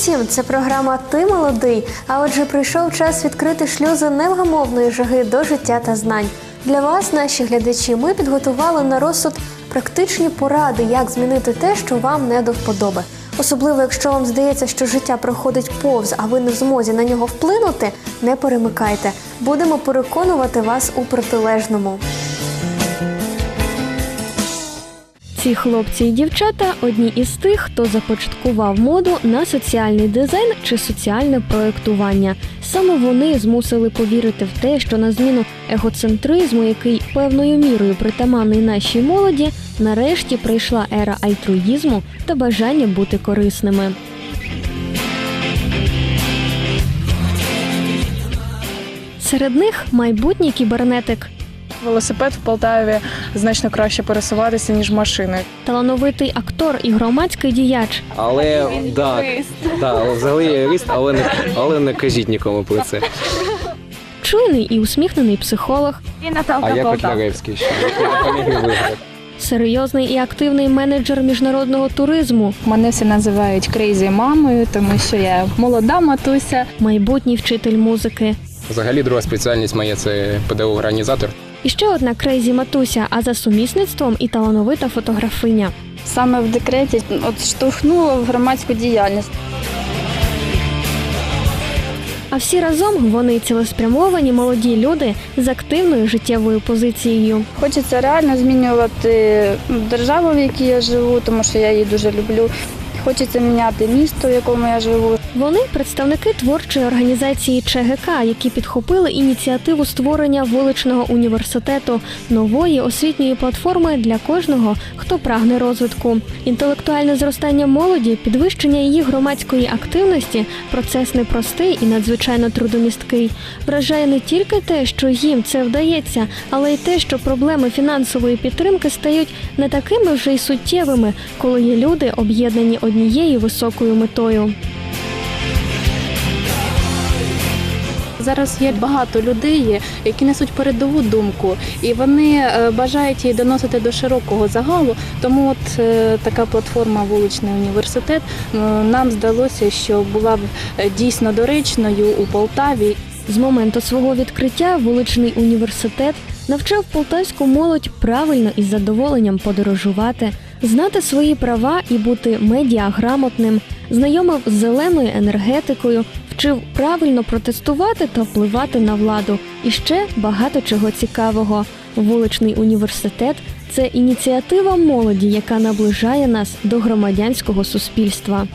Усім! Це програма Ти молодий. А отже, прийшов час відкрити шлюзи невгамовної жаги до життя та знань. Для вас, наші глядачі, ми підготували на розсуд практичні поради, як змінити те, що вам не до вподоби. Особливо, якщо вам здається, що життя проходить повз, а ви не в змозі на нього вплинути, не перемикайте. Будемо переконувати вас у протилежному. Ці хлопці і дівчата одні із тих, хто започаткував моду на соціальний дизайн чи соціальне проєктування. Саме вони змусили повірити в те, що на зміну егоцентризму, який певною мірою притаманний нашій молоді, нарешті прийшла ера альтруїзму та бажання бути корисними. Серед них майбутній кібернетик, Велосипед в Полтаві значно краще пересуватися, ніж машини. талановитий актор і громадський діяч, Але да, да, взагалі я юрист, але не але не кажіть нікому про це. чуйний і усміхнений психолог, А я Котляревський ще серйозний і активний менеджер міжнародного туризму, Мене всі називають крейзі мамою, тому що я молода матуся. майбутній вчитель музики. Взагалі друга спеціальність моя це педагог-організатор. І ще одна крейзі матуся, а за сумісництвом і талановита фотографиня. Саме в декреті от штовхнула в громадську діяльність. А всі разом вони цілеспрямовані молоді люди з активною життєвою позицією. Хочеться реально змінювати державу, в якій я живу, тому що я її дуже люблю. Хочеться міняти місто, в якому я живу. Вони представники творчої організації ЧГК, які підхопили ініціативу створення вуличного університету, нової освітньої платформи для кожного, хто прагне розвитку. Інтелектуальне зростання молоді, підвищення її громадської активності процес непростий і надзвичайно трудомісткий. Вражає не тільки те, що їм це вдається, але й те, що проблеми фінансової підтримки стають не такими вже й суттєвими, коли є люди об'єднані однією високою метою. Зараз є багато людей, які несуть передову думку, і вони е, бажають її доносити до широкого загалу. Тому от е, така платформа Вуличний університет е, нам здалося, що була б дійсно доречною у Полтаві. З моменту свого відкриття вуличний університет навчав полтавську молодь правильно і з задоволенням подорожувати, знати свої права і бути медіаграмотним, знайомив з зеленою енергетикою, вчив правильно протестувати та впливати на владу. І ще багато чого цікавого. Вуличний університет це ініціатива молоді, яка наближає нас до громадянського суспільства.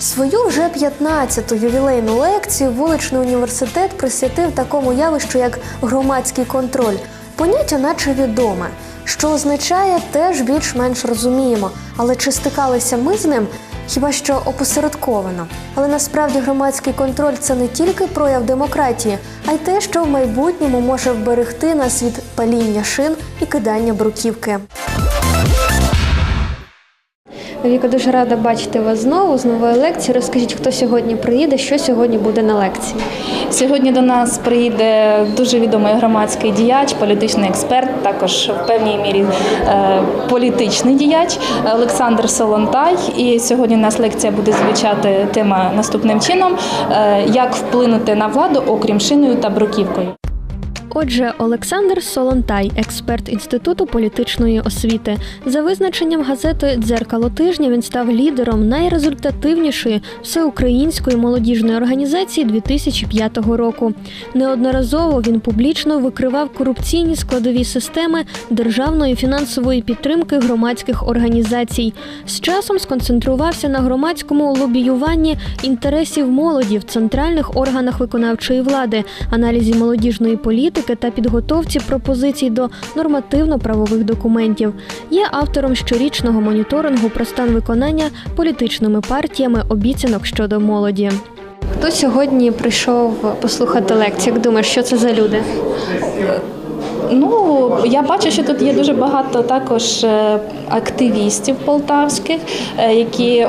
Свою вже 15-ту ювілейну лекцію вуличний університет присвятив такому явищу, як громадський контроль. Поняття наче відоме, що означає, теж більш-менш розуміємо. Але чи стикалися ми з ним? Хіба що опосередковано. Але насправді громадський контроль це не тільки прояв демократії, а й те, що в майбутньому може вберегти нас від паління шин і кидання бруківки. Віка, дуже рада бачити вас знову з новою лекцією. Розкажіть, хто сьогодні приїде, що сьогодні буде на лекції. Сьогодні до нас приїде дуже відомий громадський діяч, політичний експерт, також в певній мірі е, політичний діяч Олександр Солонтай. І сьогодні у нас лекція буде звучати тема наступним чином: е, як вплинути на владу, окрім шиною та бруківкою. Отже, Олександр Солонтай, експерт Інституту політичної освіти. За визначенням газети Дзеркало тижня він став лідером найрезультативнішої всеукраїнської молодіжної організації 2005 року. Неодноразово він публічно викривав корупційні складові системи державної фінансової підтримки громадських організацій. З часом сконцентрувався на громадському лобіюванні інтересів молоді в центральних органах виконавчої влади, аналізі молодіжної політики та підготовці пропозицій до нормативно-правових документів. Є автором щорічного моніторингу про стан виконання політичними партіями обіцянок щодо молоді. Хто сьогодні прийшов послухати лекцію? Як думаєш, що це за люди? Ну, я бачу, що тут є дуже багато також е, активістів полтавських, е, які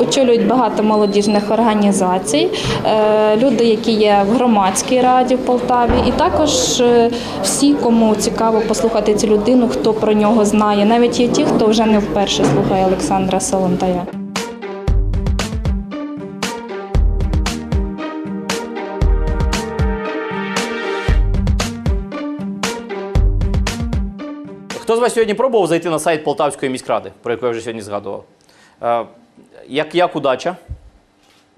очолюють багато молодіжних організацій, е, люди, які є в громадській раді в Полтаві, і також всі, кому цікаво послухати цю людину, хто про нього знає. Навіть є ті, хто вже не вперше слухає Олександра Солонтая. Хто сьогодні пробував зайти на сайт Полтавської міськради, про яку я вже сьогодні згадував? Е, як, як удача?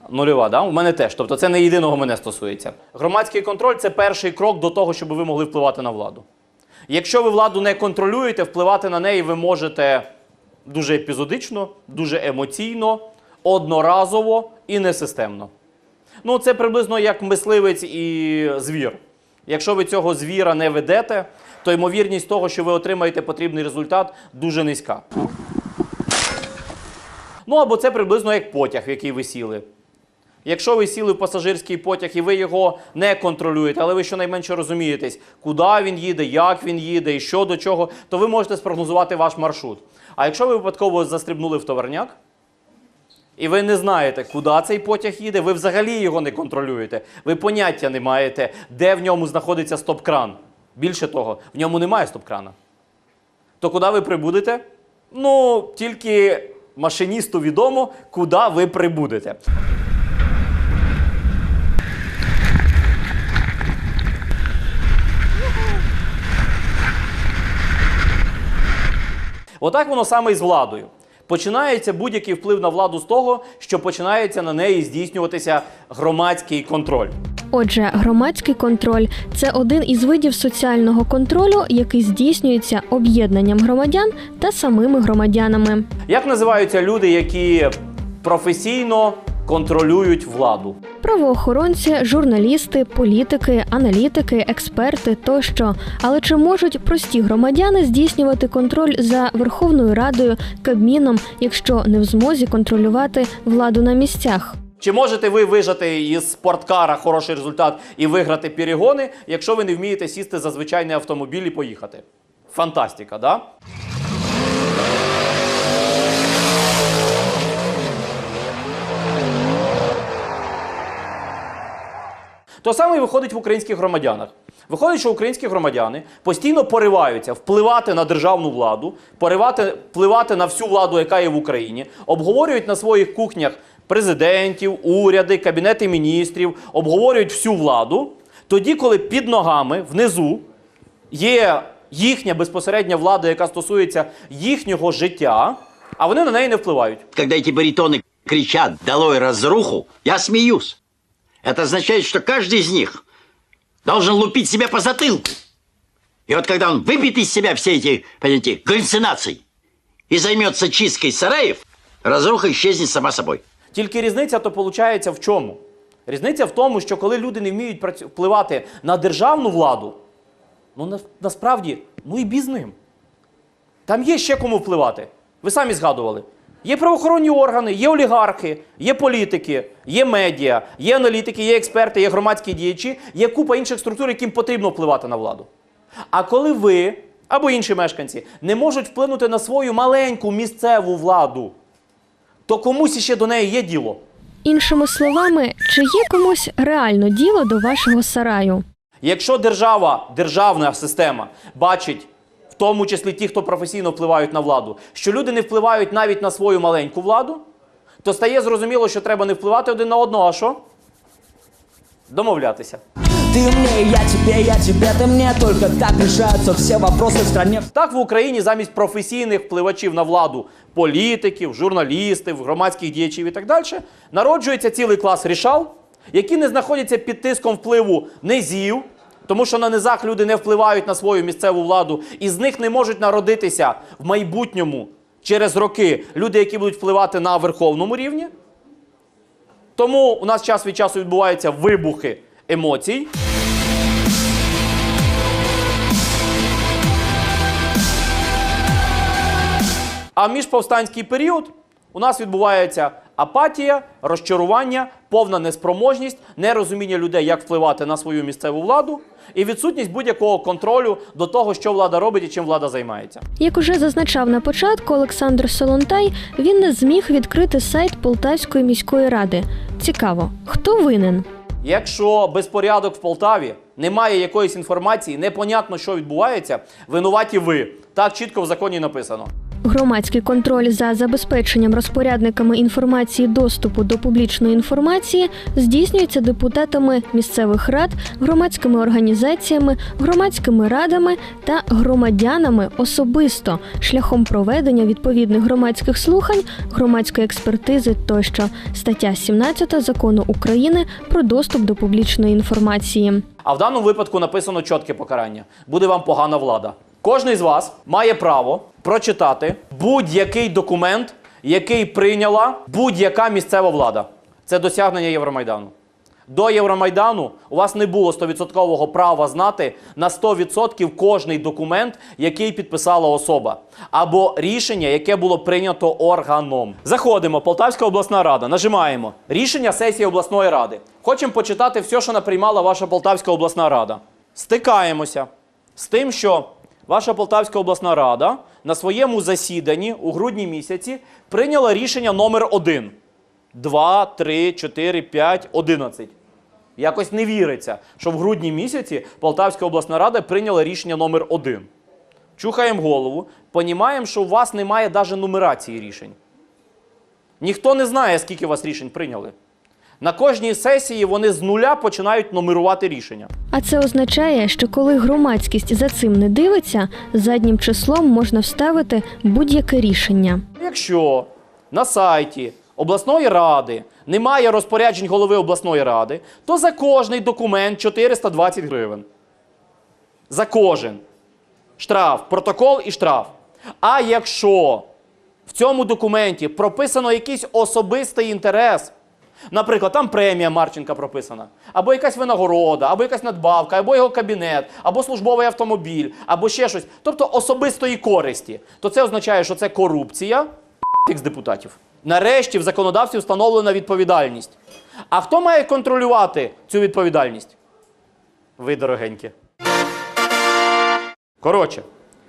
Нульова, да? У мене теж. Тобто це не єдиного мене стосується. Громадський контроль це перший крок до того, щоб ви могли впливати на владу. Якщо ви владу не контролюєте, впливати на неї ви можете дуже епізодично, дуже емоційно, одноразово і несистемно. Ну, це приблизно як мисливець і звір. Якщо ви цього звіра не ведете, то ймовірність того, що ви отримаєте потрібний результат, дуже низька. Ну або це приблизно як потяг, в який ви сіли. Якщо ви сіли в пасажирський потяг і ви його не контролюєте, але ви щонайменше розумієтесь, куди він їде, як він їде і що до чого, то ви можете спрогнозувати ваш маршрут. А якщо ви випадково застрибнули в товарняк, і ви не знаєте, куди цей потяг їде, ви взагалі його не контролюєте. Ви поняття не маєте, де в ньому знаходиться стоп-кран. Більше того, в ньому немає стоп-крана. То куди ви прибудете? Ну, тільки машиністу відомо, куди ви прибудете. Отак воно саме і з владою. Починається будь-який вплив на владу з того, що починається на неї здійснюватися громадський контроль. Отже, громадський контроль це один із видів соціального контролю, який здійснюється об'єднанням громадян та самими громадянами. Як називаються люди, які професійно контролюють владу? Правоохоронці, журналісти, політики, аналітики, експерти тощо. Але чи можуть прості громадяни здійснювати контроль за Верховною Радою, Кабміном, якщо не в змозі контролювати владу на місцях? Чи можете ви вижати із спорткара хороший результат і виграти перегони, якщо ви не вмієте сісти за звичайний автомобіль і поїхати? Фантастика, да? То саме виходить в українських громадянах. Виходить, що українські громадяни постійно пориваються впливати на державну владу, поривати, впливати на всю владу, яка є в Україні, обговорюють на своїх кухнях президентів, уряди, кабінети міністрів, обговорюють всю владу. Тоді, коли під ногами внизу є їхня безпосередня влада, яка стосується їхнього життя, а вони на неї не впливають. Когда эти баритоны кричат «Долой разруху», я смеюсь. Это означает, что каждый из них должен лупить себя по затылку. И вот когда он выбьет из себя все эти, понимаете, галлюцинации и займется чисткой сараев, разруха исчезнет сама собой. Тільки різниця то виходить в чому? Різниця в тому, що коли люди не вміють працю- впливати на державну владу, ну на, насправді, ну і біз ним. Там є ще кому впливати. Ви самі згадували. Є правоохоронні органи, є олігархи, є політики, є медіа, є аналітики, є експерти, є громадські діячі, є купа інших структур, яким потрібно впливати на владу. А коли ви або інші мешканці не можуть вплинути на свою маленьку місцеву владу, то комусь іще до неї є діло. Іншими словами, чи є комусь реально діло до вашого сараю? Якщо держава, державна система бачить, в тому числі ті, хто професійно впливають на владу, що люди не впливають навіть на свою маленьку владу, то стає зрозуміло, що треба не впливати один на одного, а що? Домовлятися. Ты мне, я тебе, я тебе, ты мне Только так решаются все вопросы в стране Так в Україні замість професійних впливачів на владу, політиків, журналістів, громадських діячів і так далі, народжується цілий клас рішал, які не знаходяться під тиском впливу низів, тому що на низах люди не впливають на свою місцеву владу, і з них не можуть народитися в майбутньому через роки люди, які будуть впливати на верховному рівні. Тому у нас час від часу відбуваються вибухи емоцій. А міжповстанський період, у нас відбувається апатія, розчарування, повна неспроможність, нерозуміння людей, як впливати на свою місцеву владу, і відсутність будь-якого контролю до того, що влада робить і чим влада займається. Як уже зазначав на початку Олександр Солонтай, він не зміг відкрити сайт Полтавської міської ради. Цікаво, хто винен? Якщо безпорядок в Полтаві, немає якоїсь інформації, непонятно, що відбувається, винуваті ви. Так чітко в законі написано. Громадський контроль за забезпеченням розпорядниками інформації доступу до публічної інформації здійснюється депутатами місцевих рад, громадськими організаціями, громадськими радами та громадянами особисто шляхом проведення відповідних громадських слухань, громадської експертизи тощо. Стаття 17 закону України про доступ до публічної інформації. А в даному випадку написано чітке покарання. Буде вам погана влада. Кожний з вас має право прочитати будь-який документ, який прийняла будь-яка місцева влада. Це досягнення Євромайдану. До Євромайдану у вас не було 100% права знати на 100% кожний документ, який підписала особа, або рішення, яке було прийнято органом. Заходимо, Полтавська обласна рада, нажимаємо рішення сесії обласної ради. Хочемо почитати все, що наприймала ваша Полтавська обласна рада. Стикаємося з тим, що ваша Полтавська обласна рада на своєму засіданні у грудні місяці прийняла рішення номер 1 2, 3, 4, 5, 11. Якось не віриться, що в грудні місяці Полтавська обласна рада прийняла рішення номер 1 Чухаємо голову, понімаємо, що у вас немає навіть нумерації рішень. Ніхто не знає, скільки у вас рішень прийняли. На кожній сесії вони з нуля починають нумерувати рішення. А це означає, що коли громадськість за цим не дивиться, заднім числом можна вставити будь-яке рішення. Якщо на сайті обласної ради немає розпоряджень голови обласної ради, то за кожний документ 420 гривень. За кожен. Штраф, протокол і штраф. А якщо в цьому документі прописано якийсь особистий інтерес, наприклад, там премія Марченка прописана, або якась винагорода, або якась надбавка, або його кабінет, або службовий автомобіль, або ще щось, тобто особистої користі, то це означає, що це корупція з депутатів. Нарешті в законодавстві встановлена відповідальність. А хто має контролювати цю відповідальність? Ви, дорогенькі. Коротше,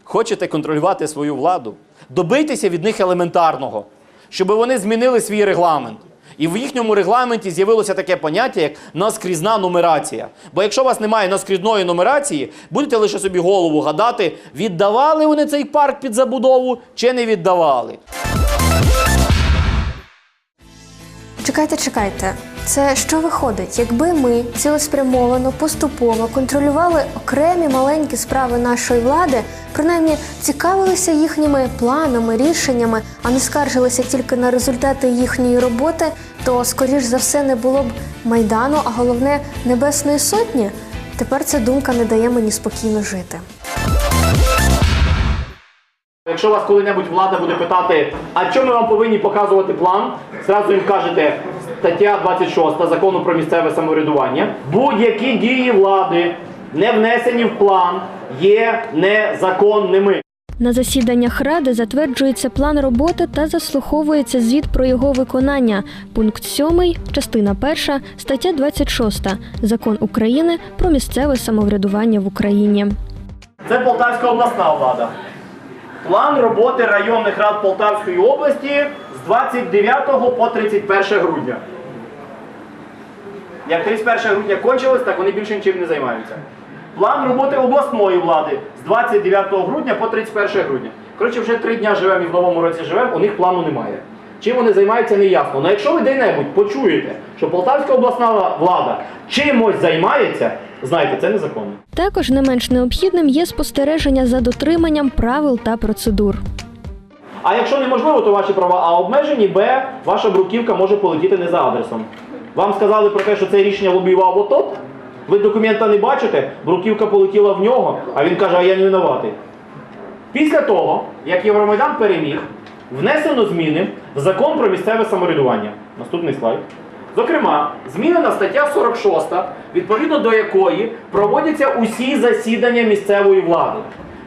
хочете контролювати свою владу? Добийтеся від них елементарного, щоб вони змінили свій регламент. І в їхньому регламенті з'явилося таке поняття, як наскрізна нумерація. Бо якщо у вас немає наскрізної нумерації, будете лише собі голову гадати, віддавали вони цей парк під забудову чи не віддавали. Чекайте, чекайте. Це що виходить, якби ми цілеспрямовано, поступово контролювали окремі маленькі справи нашої влади, принаймні цікавилися їхніми планами, рішеннями, а не скаржилися тільки на результати їхньої роботи, то скоріш за все не було б майдану, а головне небесної сотні. Тепер ця думка не дає мені спокійно жити. Якщо вас коли-небудь влада буде питати, а чому ми вам повинні показувати план, зразу їм кажете стаття 26 закону про місцеве самоврядування. Будь-які дії влади, не внесені в план, є незаконними. На засіданнях ради затверджується план роботи та заслуховується звіт про його виконання. Пункт 7, частина 1, стаття 26 Закон України про місцеве самоврядування в Україні. Це Полтавська обласна влада. План роботи районних рад Полтавської області з 29 по 31 грудня. Як 31 грудня кончилось, так вони більше нічим не займаються. План роботи обласної влади з 29 грудня по 31 грудня. Коротше, вже три дня живемо і в новому році живемо, у них плану немає. Чим вони займаються, не ясно. Але якщо ви де-небудь почуєте, що Полтавська обласна влада чимось займається, знайте, це незаконно. Також не менш необхідним є спостереження за дотриманням правил та процедур. А якщо неможливо, то ваші права А обмежені, Б, ваша бруківка може полетіти не за адресом. Вам сказали про те, що це рішення лобіював отот, ви документа не бачите, бруківка полетіла в нього, а він каже, а я не винуватий. Після того, як Євромайдан переміг, внесено зміни в закон про місцеве самоврядування. Наступний слайд. Зокрема, змінена стаття 46, відповідно до якої проводяться усі засідання місцевої влади.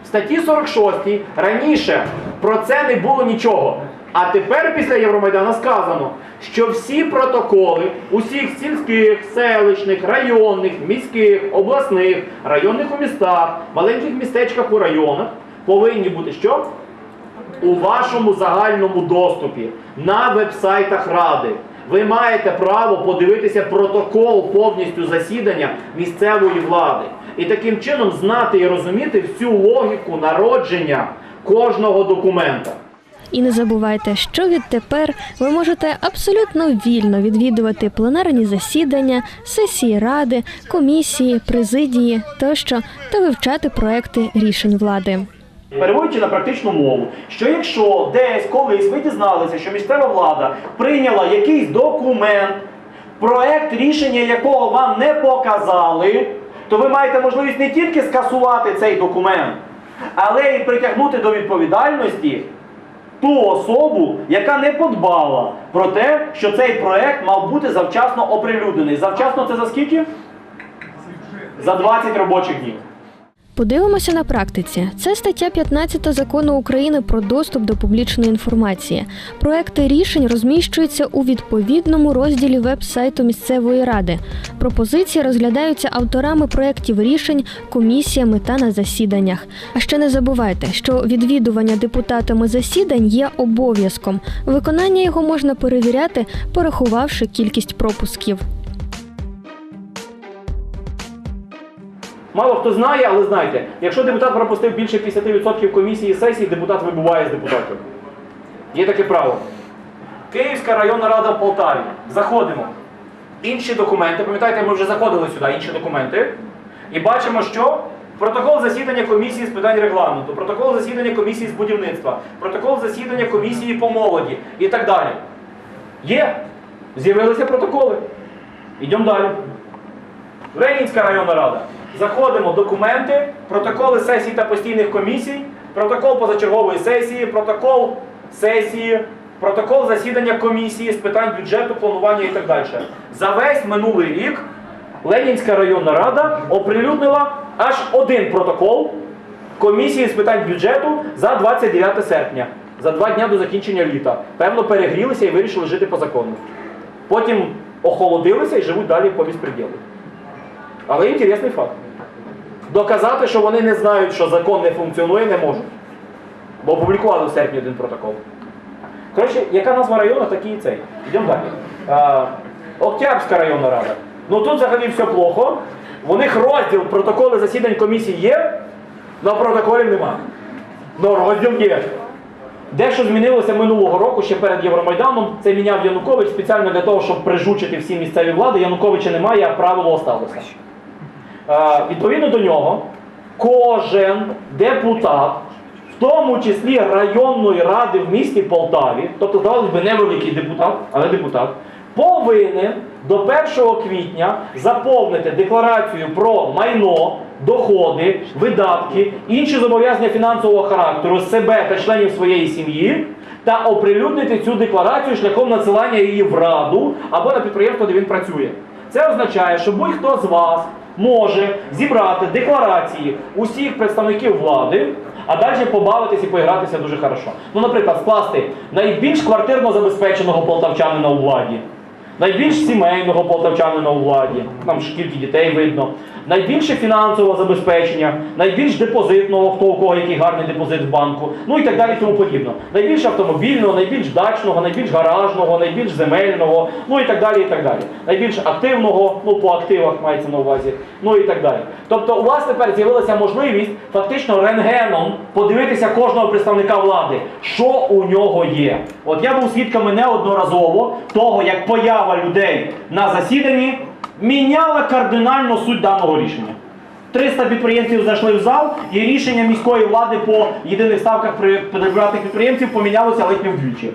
В статті 46 раніше про це не було нічого. А тепер після Євромайдану сказано, що всі протоколи усіх сільських, селищних, районних, міських, обласних, районних у містах, маленьких містечках у районах повинні бути що? у вашому загальному доступі на вебсайтах Ради. Ви маєте право подивитися протокол повністю засідання місцевої влади. І таким чином знати і розуміти всю логіку народження кожного документа. І не забувайте, що відтепер ви можете абсолютно вільно відвідувати пленарні засідання, сесії ради, комісії, президії тощо та вивчати проекти рішень влади. Переводячи на практичну мову, що якщо десь колись ви дізналися, що місцева влада прийняла якийсь документ, проект рішення якого вам не показали, то ви маєте можливість не тільки скасувати цей документ, але й притягнути до відповідальності ту особу, яка не подбала про те, що цей проект мав бути завчасно оприлюднений. Завчасно це за скільки? За 20 робочих днів. Подивимося на практиці. Це стаття 15 закону України про доступ до публічної інформації. Проекти рішень розміщуються у відповідному розділі веб-сайту місцевої ради. Пропозиції розглядаються авторами проєктів рішень, комісіями та на засіданнях. А ще не забувайте, що відвідування депутатами засідань є обов'язком. Виконання його можна перевіряти, порахувавши кількість пропусків. Мало хто знає, але знайте, якщо депутат пропустив більше 50% комісії сесії, депутат вибуває з депутатів. Є таке право. Київська районна рада в Полтаві. Заходимо. Інші документи, пам'ятаєте, ми вже заходили сюди, інші документи. І бачимо, що протокол засідання комісії з питань регламенту, протокол засідання комісії з будівництва, протокол засідання комісії по молоді і так далі. Є. З'явилися протоколи. Йдемо далі. Ленінська районна рада. Заходимо документи, протоколи сесій та постійних комісій, протокол позачергової сесії, протокол сесії, протокол засідання комісії з питань бюджету, планування і так далі. За весь минулий рік Ленінська районна рада оприлюднила аж один протокол комісії з питань бюджету за 29 серпня, за два дня до закінчення літа. Певно, перегрілися і вирішили жити по закону. Потім охолодилися і живуть далі по безпреділу. Але інтересний факт. Доказати, що вони не знають, що закон не функціонує, не можуть. Бо опублікували в серпні один протокол. Коротше, яка назва району, такий і цей. Йдемо далі. А, Октябрська районна рада. Ну тут взагалі все плохо. У них розділ протоколи засідань комісії є, але протоколів нема. Ну розділ є. Дещо змінилося минулого року, ще перед Євромайданом. Це міняв Янукович спеціально для того, щоб прижучити всі місцеві влади. Януковича немає, а правило осталося. Відповідно до нього, кожен депутат, в тому числі районної ради в місті Полтаві, тобто, здавалось би, невеликий депутат, але депутат, повинен до 1 квітня заповнити декларацію про майно, доходи, видатки, інші зобов'язання фінансового характеру себе та членів своєї сім'ї. Та оприлюднити цю декларацію шляхом надсилання її в раду або на підприємство, де він працює. Це означає, що будь-хто з вас може зібрати декларації усіх представників влади, а далі побавитись і поігратися дуже хорошо. Ну, наприклад, скласти найбільш квартирно забезпеченого полтавчанина у владі, найбільш сімейного полтавчанина у владі, там скільки дітей видно, найбільше фінансового забезпечення, найбільш депозитного, хто у кого який гарний депозит в банку, ну і так далі, тому подібно. Найбільш автомобільного, найбільш дачного, найбільш гаражного, найбільш земельного, ну і так далі, і так далі. Найбільш активного, ну по активах мається на увазі, ну і так далі. Тобто у вас тепер з'явилася можливість фактично рентгеном подивитися кожного представника влади, що у нього є. От я був свідками неодноразово того, як поява людей на засіданні міняла кардинально суть даного рішення. 300 підприємців зайшли в зал, і рішення міської влади по єдиних ставках при приватних підприємців помінялося ледь не вдвічі.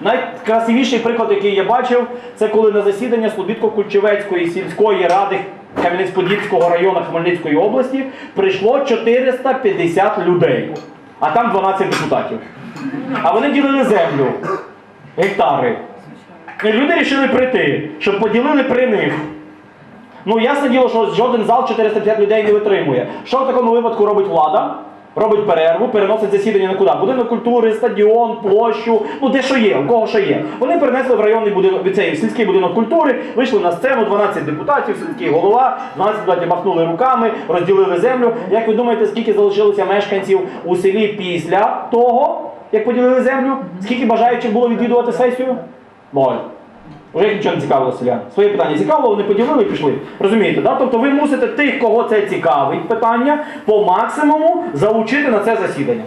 Найкрасивіший приклад, який я бачив, це коли на засідання Слобідко-Кульчевецької сільської ради Кам'янець-Подільського району Хмельницької області прийшло 450 людей, а там 12 депутатів. А вони ділили землю, гектари. І люди вирішили прийти, щоб поділили при них. Ну, ясне діло, що жоден зал 450 людей не витримує. Що в такому випадку робить влада? робить перерву, переносить засідання на куди? Будинок культури, стадіон, площу, ну де що є, у кого що є. Вони перенесли в районний будинок, цей в сільський будинок культури, вийшли на сцену, 12 депутатів, сільський голова, 12 депутатів махнули руками, розділили землю. Як ви думаєте, скільки залишилося мешканців у селі після того, як поділили землю? Скільки бажаючих було відвідувати сесію? Ноль. Вже їх нічого не цікавило селян. Своє питання цікавило, вони поділили і пішли. Розумієте, да? Тобто ви мусите тих, кого це цікавить питання, по максимуму залучити на це засідання.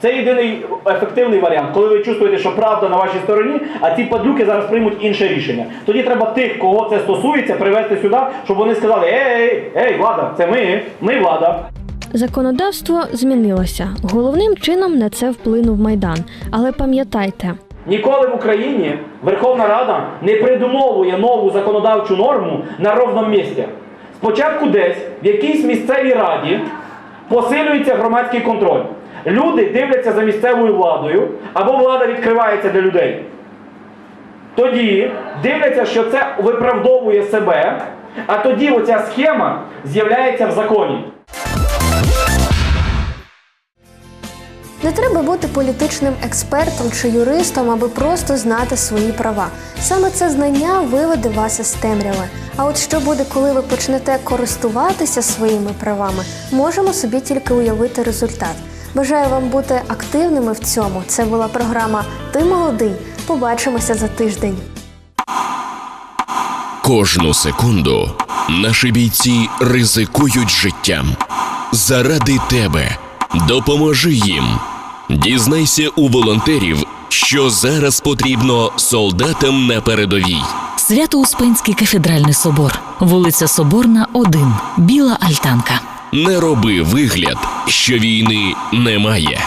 Це єдиний ефективний варіант, коли ви чувствуєте, що правда на вашій стороні, а ці падлюки зараз приймуть інше рішення. Тоді треба тих, кого це стосується, привести сюди, щоб вони сказали: ей, ей, влада, це ми, ми влада. Законодавство змінилося. Головним чином на це вплинув майдан. Але пам'ятайте, Ніколи в Україні Верховна Рада не придумовує нову законодавчу норму на ровному місці. Спочатку десь в якійсь місцевій раді посилюється громадський контроль. Люди дивляться за місцевою владою, або влада відкривається для людей. Тоді дивляться, що це виправдовує себе, а тоді оця схема з'являється в законі. Не треба бути політичним експертом чи юристом, аби просто знати свої права. Саме це знання виведе вас із темряви. А от що буде, коли ви почнете користуватися своїми правами, можемо собі тільки уявити результат. Бажаю вам бути активними в цьому. Це була програма Ти молодий. Побачимося за тиждень. Кожну секунду наші бійці ризикують життям. Заради тебе допоможи їм. Дізнайся у волонтерів, що зараз потрібно солдатам на передовій. Свято-Успенський кафедральний собор, вулиця Соборна, 1, Біла Альтанка. Не роби вигляд, що війни немає.